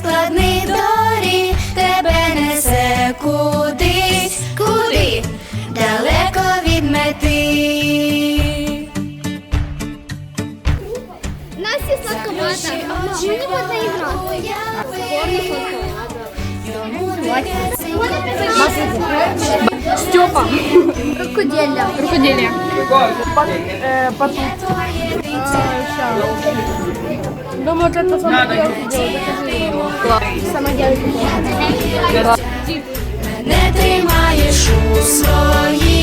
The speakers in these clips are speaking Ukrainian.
складних доріг, тебе несе кудись, куди далеко від мети. Настя сладковата. Мені можна іграти. Степа. Рукоділля. Крокодилия. Думаю, вот это самое Не тримаєш у своїх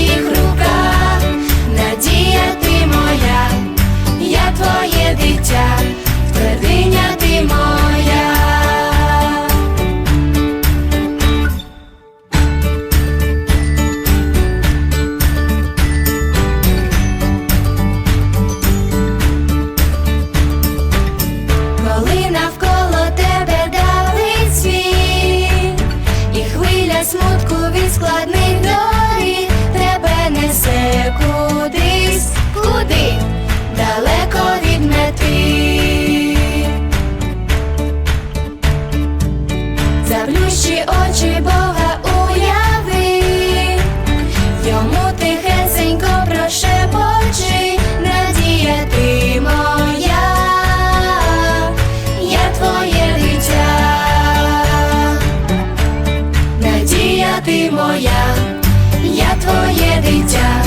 заплющи очі Бога уяви, йому тихесенько прошепочи, надія ти моя, я твоє дитя, надія ти моя, я твоє дитя.